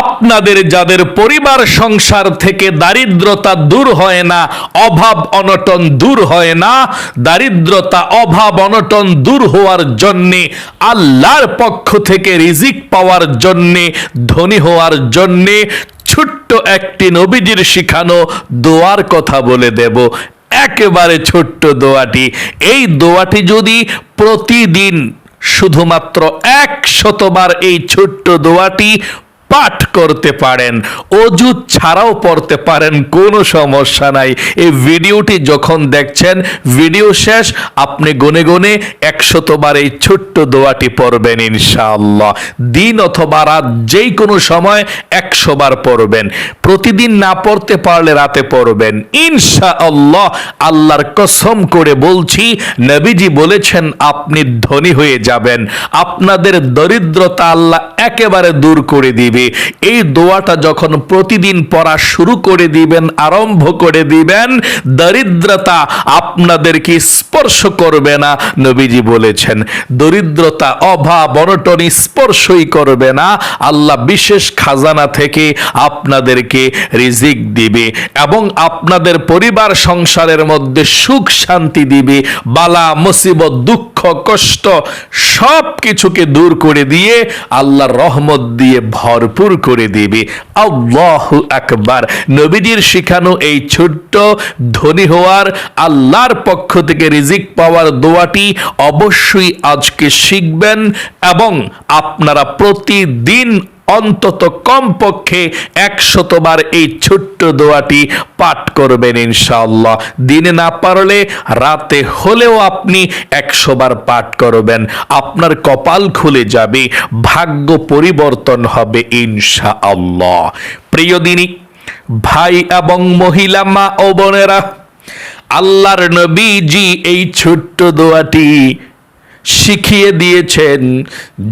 আপনাদের যাদের পরিবার সংসার থেকে দারিদ্রতা দূর হয় না, অভাব অনটন দূর হয় না, দারিদ্রতা, অভাব অনটন দূর হওয়ার জন্যে, আল্লাহর পক্ষ থেকে রিজিক পাওয়ার জন্যে, ধনী হওয়ার জন্যে ছোট্ট একটি নবীজির শিখানো দোয়ার কথা বলে দেব। একেবারে ছোট্ট দোয়াটি। এই দোয়াটি যদি প্রতিদিন শুধুমাত্র এক শতবার এই ছোট্ট দোয়াটি পাঠ করতে পারেন অজু ছাড়াও পড়তে পারেন, কোনো সমস্যা নাই। এই ভিডিওটি যখন দেখছেন, ভিডিও শেষ, আপনি গনে গনে একশতবার এই ছোট্ট দোয়াটি পড়বেন, ইনশাআল্লাহ। দিন অথবা রাত যেই কোনো সময় একশোবার পড়বেন। প্রতিদিন না পড়তে পারলে রাতে পড়বেন। ইনশাআল্লাহ, আল্লাহর কসম করে বলছি, নবীজি বলেছেন, আপনি ধনী হয়ে যাবেন। আপনাদের দরিদ্রতা আল্লাহ একেবারে দূর করে দিবে। এই দোয়াটা যখন প্রতিদিন পড়া শুরু করে দিবেন, আরম্ভ করে দিবেন, দরিদ্রতা আপনাদেরকে স্পর্শ করবে না, নবীজি বলেছেন। দরিদ্রতা, অভাব, অনটন স্পর্শই করবে না। আল্লাহ বিশেষ খাজানা থেকে আপনাদেরকে রিজিক দিবে এবং আপনাদের পরিবার সংসারের মধ্যে সুখ শান্তি দিবে, বালা, মুসিবত, দুঃখ, কষ্ট সব কিছুকে দূর করে দিয়ে আল্লাহর রহমত দিয়ে ভরপুর করে দিবে। আল্লাহ আকবার। নবীজির শিখানো এই ছোট্ট ধনী হওয়ার আল্লাহর পক্ষ থেকে রিজিক পাওয়ার দোয়াটি অবশ্যই আজকে শিখবেন এবং আপনারা প্রতিদিন অন্তত কমপক্ষে একশতবার এই ছোট্ট দোয়াটি পাঠ করবেন ইনশাআল্লাহ। দিনে না পারলে, রাতে হলেও আপনি একশোবার পাঠ করবেন। আপনার কপাল খুলে যাবে, ভাগ্য পরিবর্তন হবে ইনশাআল্লাহ। প্রিয় দিনী, ভাই এবং মহিলা, মা ও বোনেরা আল্লাহর নবীজি এই ছোট্ট দোয়াটি শিখিয়ে দিয়েছেন,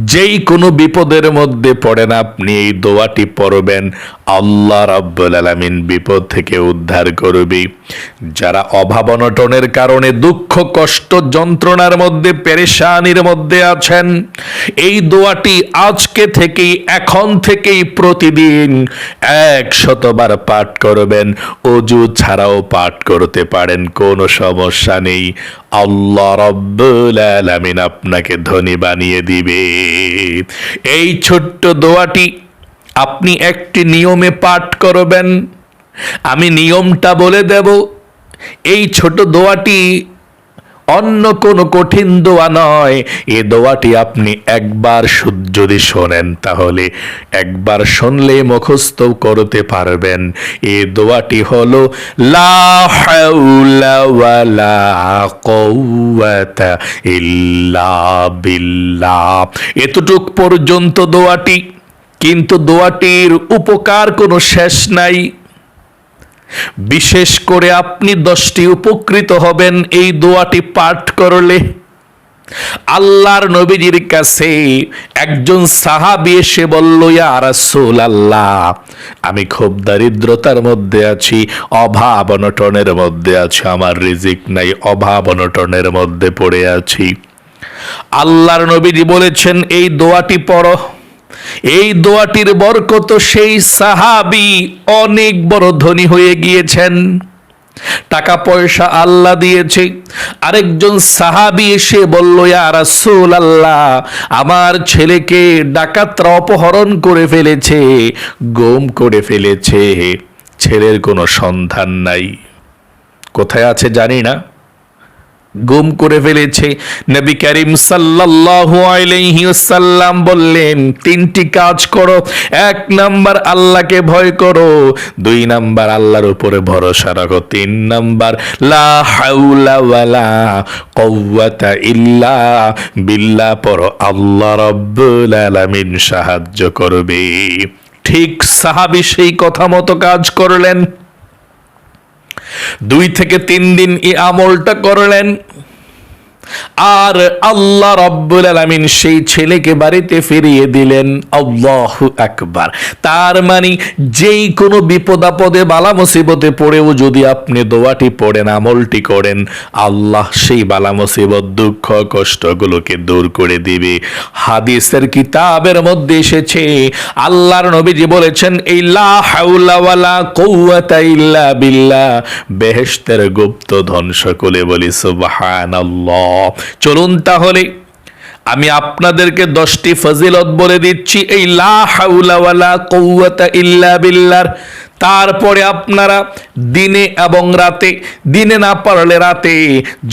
যেই কোনো বিপদের মধ্যে পড়েন আপনি এই দোয়াটি পড়বেন। আল্লাহ রাব্বুল আলামিন বিপদ থেকে উদ্ধার করবে। যারা অভাব অনটনের কারণে দুঃখ, কষ্ট, যন্ত্রণার মধ্যে, পেরেশানির মধ্যে আছেন, এই দোয়াটি আজকে থেকেই, এখন থেকেই প্রতিদিন এক শতবার পাঠ করবেন। অজু ছাড়াও পাঠ করতে পারেন, কোনো সমস্যা নেই। আল্লাহ রব্বুল আলামিন আপনাকে ধনী বানিয়ে দিবে। এই ছোট্ট দোয়াটি আপনি একটি নিয়মে পাঠ করবেন। আমি নিয়মটা বলে দেব। এই ছোট দোয়াটি অন্য কোনো কঠিন দোয়া নয়। এ দোয়াটি আপনি একবার যদি শোনেন, তাহলে একবার শুনলে মুখস্থ করতে পারবেন। এ দোয়াটি হলো ইল্লা বিল্লাহ। এতটুক পর্যন্ত দোয়াটি কিন্তু দোয়াটির উপকার কোনো শেষ নাই। বিশেষ করে আপনি দশটি উপকৃত হবেন এই দোয়াটি পাঠ করলে। আল্লাহর নবীজির কাছে একজন সাহাবি এসে বলল, ইয়া আল্লাহ আমি খুব দারিদ্রতার মধ্যে আছি, অভাব অনটনের মধ্যে আছি, আমার রিজিক নাই, অভাব অনটনের মধ্যে পড়ে আছি। আল্লাহর নবীজি বলেছেন, এই দোয়াটি পড়ো। এই দোয়াটির বরকত সেই সাহাবি অনেক বড় ধনী হয়ে গিয়েছেন। টাকা পয়সা আল্লাহ দিয়েছে। আরেকজন সাহাবি এসে বলল রাসূল আল্লাহ আমার ছেলেকে ডাকাতরা অপহরণ করে ফেলেছে, গোম করে ফেলেছে। ছেলের কোনো সন্ধান নাই। কোথায় আছে জানি না। গুম করে ফেলেছে। নবী করিম সাল্লাল্লাহু আলাইহি ওয়াসাল্লাম বললেন, তিনটি কাজ করো। এক নাম্বার আল্লাহকে ভয় করো, দুই নাম্বার আল্লাহর উপরে ভরসা রাখো, তিন নাম্বার লা হাওলা ওয়ালা কুওয়াতা ইল্লা বিল্লাহ, পড়ো আল্লাহ রাব্বুল আলামিন সাহায্য করবে। ঠিক সাহাবী সেই কথা মতো কাজ করলেন। দুই থেকে তিন দিন এই আমলটা করলেন। আর আল্লাহ রব্বুল আলামিন সেই ছেলেকে বাড়িতে ফিরিয়ে দিলেন, আল্লাহ আকবার। তার মানে যেই কোনো বিপদ আপদে, বালা মুসিবতে পড়েও যদি আপনি দোয়াটি পড়েন, আমলটি করেন, আল্লাহ সেই বালা মুসিবত, দুঃখ, কষ্টগুলোকে দূর করে দিবে। হাদিসের কিতাবের মধ্যে এসেছে, আল্লাহর নবীজি বলেছেন এই লা বেহেশতের গুপ্ত ধন সকলে বলি, সুবহানাল্লাহ। চলুন তাহলে, আমি আপনাদেরকে দশটি ফজিলত বলে দিচ্ছি। এই লা হাউলা ওয়ালা কুওয়াতা ইল্লা বিল্লাহর তারপরে আপনারা দিনে এবং রাতে, দিনে না পারলে রাতে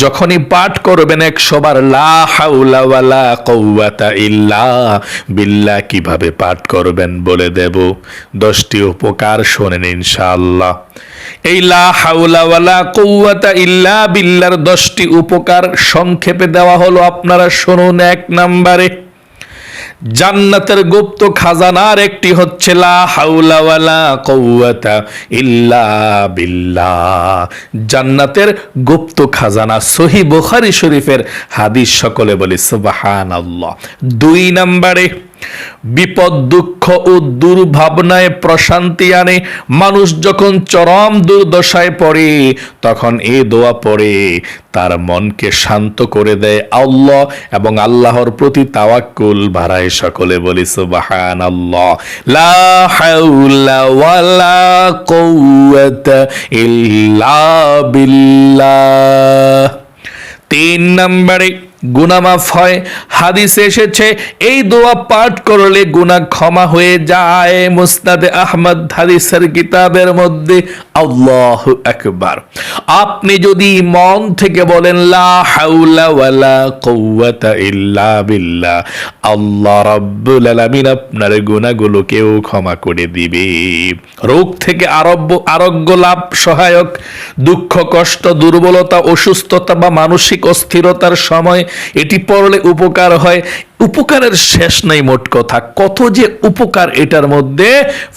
যখনই পাঠ করবেন একশোবার লা ইল্লা বিল্লাহ, কীভাবে পাঠ করবেন বলে দেব? দশটি উপকার শোনেন ইনশাআল্লাহ। এই লা কৌয়াতা ইল্লা বিল্লার দশটি উপকার সংক্ষেপে দেওয়া হলো। আপনারা শুনুন এক নম্বরে। জান্নাতের গুপ্ত খাজানার একটি হচ্ছে লা হাওলা ওয়ালা কওয়াতা ইল্লা বিল্লাহ। জান্নাতের গুপ্ত খাজানা সহি বুখারী শরীফের হাদিস সকলে বলি সুবহানাল্লাহ। দুই নম্বরে বিপদ, দুঃখ ও দুর্ভাবনায় প্রশান্তি আনে। মানুষ যখন চরম দুর্দশায় পড়ে, তখন এ দোয়া পড়ে। তার মনকে শান্ত করে দেয় আল্লাহ এবং আল্লাহর প্রতি তাওয়াক্কুল। বাড়ায় সকলে বলি সুবাহান আল্লাহ লা হাওলা ওয়ালা কুওয়াতা ইল্লা বিল্লাহ। তিন নম্বরে গুনামাফ হয়। হাদিসে এসেছে, এই দোয়া পাঠ করলে গুনাহ ক্ষমা হয়ে যায়। মুসনাদে আহমদ হাদিসের কিতাবের মধ্যে আল্লাহ আকবার। আপনি যদি মন থেকে বলেন, লা হাওলা ওয়ালা কুওয়াতা ইল্লা বিল্লাহ, আল্লাহ রাব্বুল আলামিন আপনার গুনাহগুলোকেও ক্ষমা করে দিবে। রোগ থেকে আরোগ্য আরোগ্য লাভ সহায়ক। দুঃখ, কষ্ট, দুর্বলতা, অসুস্থতা বা মানসিক অস্থিরতার সময় এটি পড়লে উপকার হয়। উপকারের শেষ নাই মোট কথা। কত যে উপকার এটার মধ্যে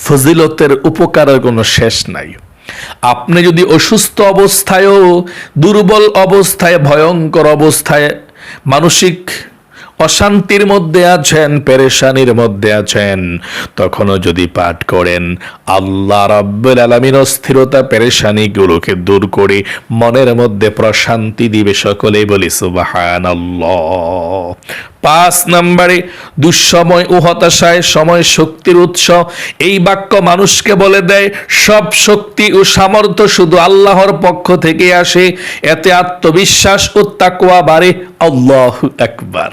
ফজিলতের উপকারের কোনো শেষ নাই। আপনি যদি অসুস্থ অবস্থায়ও, দুর্বল অবস্থায়, ভয়ঙ্কর অবস্থায়, মানসিক অশান্তির মধ্যে আছেন, পেরেশানির মধ্যে আছেন। তখনও যদি পাঠ করেন, আল্লাহ রাব্বুল আলামিন অস্থিরতা, পেরেশানিগুলোকে দূর করে মনের মধ্যে প্রশান্তি দিবে সকলেই বলি, সুবহানাল্লাহ। পাঁচ নম্বরে, দুঃসময় ও হতাশায় সময় শক্তির উৎস। এই বাক্য মানুষকে বলে দেয়, সব শক্তি ও সামর্থ্য শুধু আল্লাহর পক্ষ থেকে আসে, এতে আত্মবিশ্বাস ও তাকওয়া বাড়ে। আল্লাহ একবার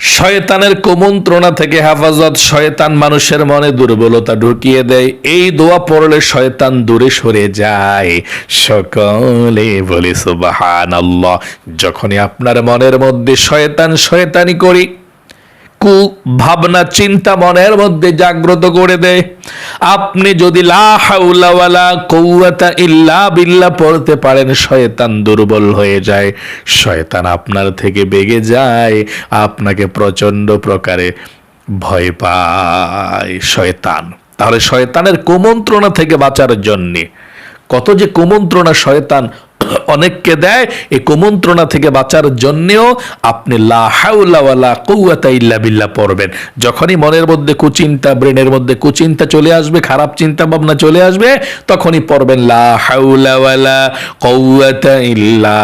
শয়তানের কুমন্ত্রণা থেকে হেফাজত, শয়তান মানুষের মনে দুর্বলতা ঢুকিয়ে দেয়। এই দোয়া পড়লে শয়তান দূরে সরে যায়। সকলে বলে সুবাহান যখনই আপনার মনের মধ্যে শয়তান, শয়তানি করি কু ভাবনা, চিন্তা মনের মধ্যে জাগ্রত করে দেয় আপনি যদি ইল্লা বিল্লাহ পড়তে পারেন, শয়তান দুর্বল হয়ে যায়। শয়তান আপনার থেকে বেগে যায়, আপনাকে প্রচণ্ড প্রকারে ভয় পায় শয়তান। তাহলে শয়তানের কুমন্ত্রণা থেকে বাঁচার জন্যে, কত যে কুমন্ত্রণা শয়তান অনেককে দেয়। এই কুমন্ত্রণা থেকে বাঁচার জন্যেও আপনি লা কৌয়াতা ইল্লা বিল্লা পড়বেন। যখনই মনের মধ্যে কুচিন্তা, ব্রেনের মধ্যে কুচিন্তা চলে আসবে, খারাপ চিন্তা ভাবনা চলে আসবে, তখনই পড়বেন লা কৌয়াতা ইল্লা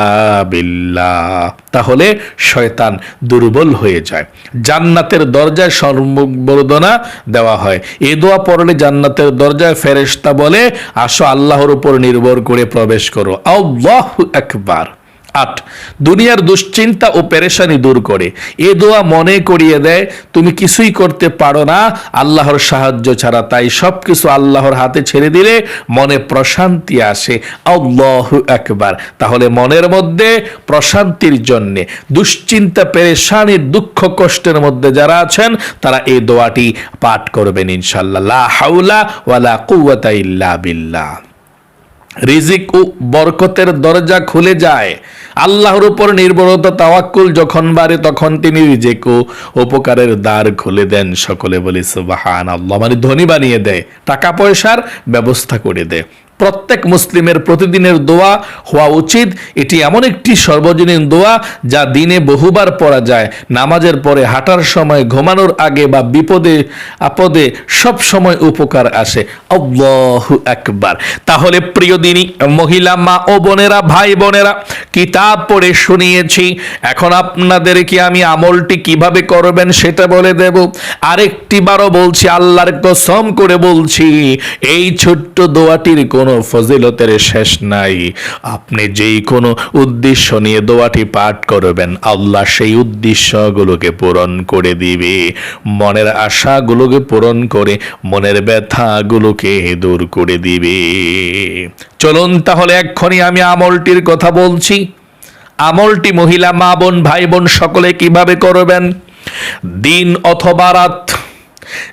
বিল্লাহ। তাহলে শয়তান দুর্বল হয়ে যায়। জান্নাতের দরজায় সম্বর্ধনা দেওয়া হয়। এ দোয়া পড়লে জান্নাতের দরজায় ফেরেস্তা বলে, আসো আল্লাহর উপর নির্ভর করে প্রবেশ করো। আল্লাহ একবার আট। দুনিয়ার দুশ্চিন্তা ও পেরেশানি দূর করে। এ দোয়া মনে করিয়ে দেয়, তুমি কিছুই করতে পারো না, আল্লাহর সাহায্য ছাড়া। তাই সব কিছু আল্লাহর হাতে ছেড়ে দিলে মনে প্রশান্তি আসে। আল্লাহ একবার তাহলে মনের মধ্যে প্রশান্তির জন্যে, দুশ্চিন্তা পেরেশানির দুঃখ, কষ্টের মধ্যে যারা আছেন, তারা এই দোয়াটি পাঠ করবেন ইনশাল্লাহ হাউলা ওয়ালা কুওয়াতা ইল্লা বিল্লাহ। রিজিক ও বরকতের দরজা খুলে যায়। আল্লাহর উপর নির্ভরতা তাওয়াক্কুল যখন বাড়ে, তখন তিনি রিজিক ও উপকারের দ্বার খুলে দেন সকলে বলি সুবাহান আল্লাহ মানে ধনী বানিয়ে দেয়, টাকা পয়সার ব্যবস্থা করে দেয়। প্রত্যেক মুসলিমের প্রতিদিনের দোয়া হওয়া উচিত। এটি এমন একটি সর্বজনীন দোয়া যা দিনে বহুবার পড়া যায়। নামাজের পরে হাঁটার সময়, ঘুমানোর আগে বা বিপদে, আপদে সব সময় উপকার আসে। আল্লাহু একবার তাহলে প্রিয় দিনী, মহিলা মা ও বোনেরা, ভাই বোনেরা, কিতাব পড়ে শুনিয়েছি। এখন আপনাদেরকে আমি আমলটি কীভাবে করবেন সেটা বলে দেব। আরেকটি বারও বলছি, আল্লাহর কসম করে বলছি, এই ছোট্ট দোয়াটির কোনো ফজিলতের শেষ নাই। আপনি যেই কোনো উদ্দেশ্য নিয়ে দোয়াটি পাঠ করবেন, আল্লাহ সেই উদ্দেশ্যগুলোকে পূরণ করে দিবে। মনের আশাগুলোকে পূরণ করে মনের ব্যথাগুলোকে দূর করে দিবে। চলুন তাহলে এক্ষুনি আমি আমলটির কথা বলছি। আমলটি মহিলা, মা বোন, ভাই বোন সকলে কীভাবে করবেন? দিন অথবা রাত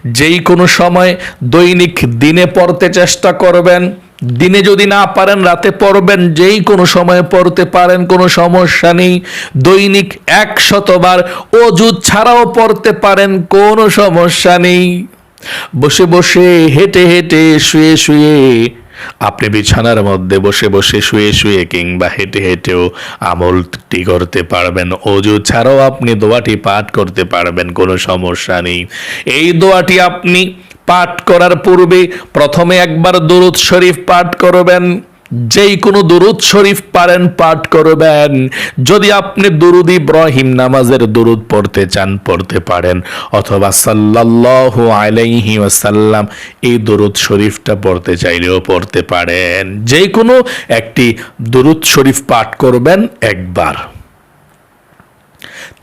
যেই কোনো সময় দৈনিক দিনে পড়তে চেষ্টা করবেন। দিনে যদি না পারেন, রাতে পড়বেন, যেই কোনো সময় পড়তে পারেন, কোনো সমস্যা নেই। দৈনিক এক শতবার অজু ছাড়াও পড়তে পারেন, কোনো সমস্যা নেই। বসে বসে হেঁটে হেঁটে শুয়ে শুয়ে, আপনি বিছানার মধ্যে বসে বসে শুয়ে শুয়ে কিংবা হেঁটে হেঁটেও আমলটি করতে পারবেন। অজু ছাড়াও আপনি দোয়াটি পাঠ করতে পারবেন, কোনো সমস্যা নেই। এই দোয়াটি আপনি পাঠ করার পূর্বে প্রথমে একবার দরুদ শরীফ পাঠ করবেন। যেই কোনো দুরুদ শরীফ পারেন, পাঠ করবেন। যদি আপনি দুরুদ ইব্রাহিম নামাজের দুরুদ পড়তে চান, পড়তে পারেন। অথবা সাল্লাল্লাহু আলাইহি ওয়াসাল্লাম এই দুরুদ শরীফটা পড়তে চাইলেও পড়তে পারেন। যে কোনো একটি দুরুদ শরীফ পাঠ করবেন একবার।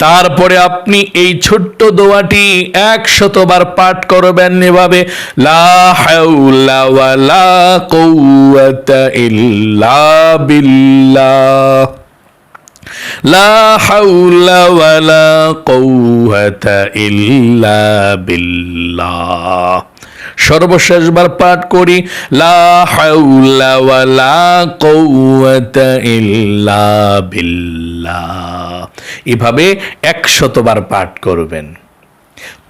তারপরে আপনি এই ছোট্ট দোয়াটি একশতবার পাঠ করবেন এভাবে লা সর্বশেষবার পাঠ করি লা ইল্লা এভাবে একশতবার পাঠ করবেন।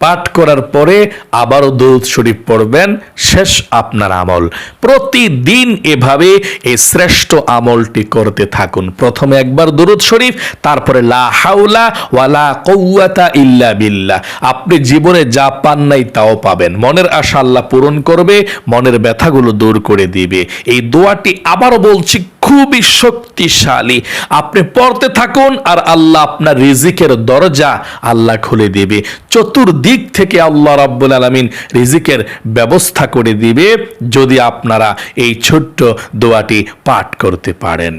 পাঠ করার পরে আবারও দরুদ শরীফ পড়বেন, শেষ আপনার আমল। প্রতিদিন এভাবে এই শ্রেষ্ঠ আমলটি করতে থাকুন। প্রথমে একবার দরুদ শরীফ, তারপরে লা হাওলা ওয়ালা কৌয়াতা ইল্লা বিল্লাহ। আপনি জীবনে যা পান নাই তাও পাবেন। মনের আশা আল্লাহ পূরণ করবে, মনের ব্যথাগুলো দূর করে দিবে। এই দোয়াটি আবারও বলছি খুবই শক্তিশালী। আপনি পড়তে থাকুন আর আল্লাহ আপনার রিজিকের দরজা আল্লাহ খুলে দেবে। চতুর্দিক থেকে আল্লাহ রাব্বুল আলমিন রিজিকের ব্যবস্থা করে দিবে যদি আপনারা এই ছোট্ট দোয়াটি পাঠ করতে পারেন।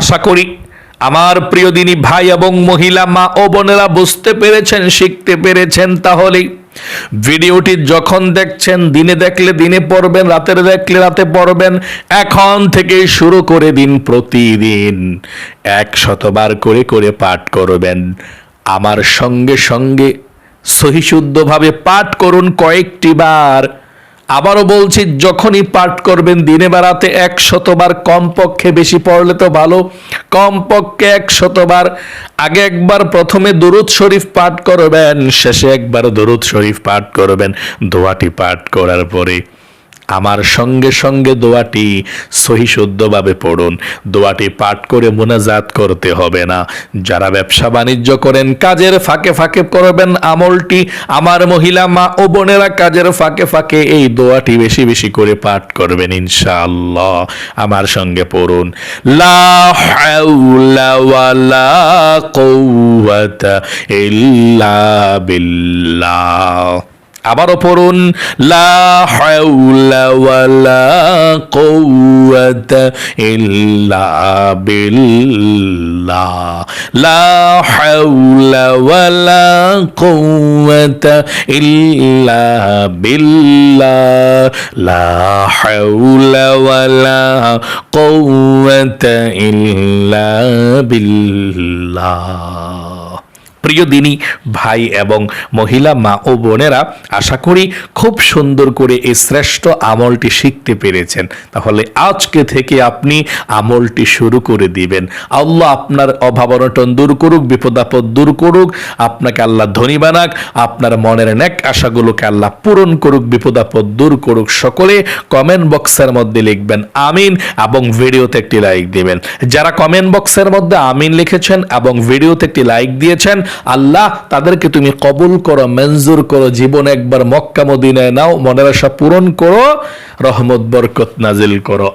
আশা করি আমার প্রিয় দিনী ভাই এবং মহিলা মা ও বোনেরা বুঝতে পেরেছেন, শিখতে পেরেছেন, তাহলেই ভিডিওটি যখন দেখছেন, দিনে দেখলে দিনে পড়বেন রাতের দেখলে রাতে পড়বেন, এখন থেকে শুরু করে দিন প্রতিদিন। এক শতবার করে করে পাঠ করবেন। আমার সঙ্গে সঙ্গে সহিশুদ্ধভাবে পাঠ করুন কয়েকটি বার। আবারও বলছি, যখনই পাঠ করবেন, দিনে বেড়াতে এক শতবার কমপক্ষে বেশি পড়লে তো ভালো। কমপক্ষে এক শতবার আগে একবার প্রথমে দরুদ শরীফ পাঠ করবেন, শেষে একবার দরুদ শরীফ পাঠ করবেন, দোয়াটি পাঠ করার পরে। আমার সঙ্গে সঙ্গে দোয়াটি সহি শুদ্ধভাবে পড়ুন। দোয়াটি পাঠ করে মোনাজাত করতে হবে না। যারা ব্যবসা বাণিজ্য করেন, কাজের ফাঁকে ফাঁকে করবেন আমলটি। আমার মহিলা, মা ও বোনেরা কাজের ফাঁকে ফাঁকে এই দোয়াটি বেশি বেশি করে পাঠ করবেন ইনশাআল্লাহ। আমার সঙ্গে পড়ুন। লা হাওলা ইল্লা বিল্লাহ। আবারও পড়ুন, লা হাওলা ওয়ালা ইল্লা বিল্লাহ। লা হাওলা ওয়ালা ইল্লা বিল্লাহ। লা হাওলা ওয়ালা ইল্লা বিল্লাহ। প্রিয় দিনী ভাই এবং মহিলা, মা ও বোনেরা আশা করি খুব সুন্দর করে এই শ্রেষ্ঠ আমলটি শিখতে পেরেছেন। তাহলে আজকে থেকে আপনি আমলটি শুরু করে দিবেন। আল্লাহ আপনার অভাব অনটন দূর করুক, বিপদ আপদ দূর করুক, আপনাকে আল্লাহ ধনী বানাক, আপনার মনের ন্যাক আশাগুলোকে আল্লাহ পূরণ করুক, বিপদ আপদ দূর করুক। সকলে কমেন্ট বক্সের মধ্যে লিখবেন, আমিন এবং ভিডিওতে একটি লাইক দিবেন। যারা কমেন্ট বক্সের মধ্যে আমিন লিখেছেন এবং ভিডিওতে একটি লাইক দিয়েছেন আল্লাহ তাদেরকে তুমি কবুল করো, মঞ্জুর করো, জীবন একবার মক্কা মদিনায় নাও, মনের আশা পূরণ করো, রহমত, বরকত নাজিল করো।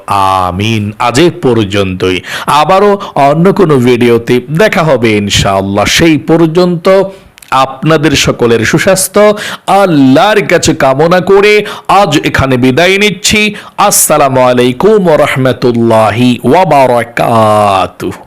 আমিন। আজ পর্যন্তই। আবারও অন্য কোনো ভিডিওতে দেখা হবে ইনশাআল্লাহ। সেই পর্যন্ত আপনাদের সকলের সুস্বাস্থ্য, আল্লাহর কাছে কামনা করে আজ এখানে বিদায় নিচ্ছি। আসসালামু আলাইকুম রহমতুল্লাহি ওয়াবারাকাতুহু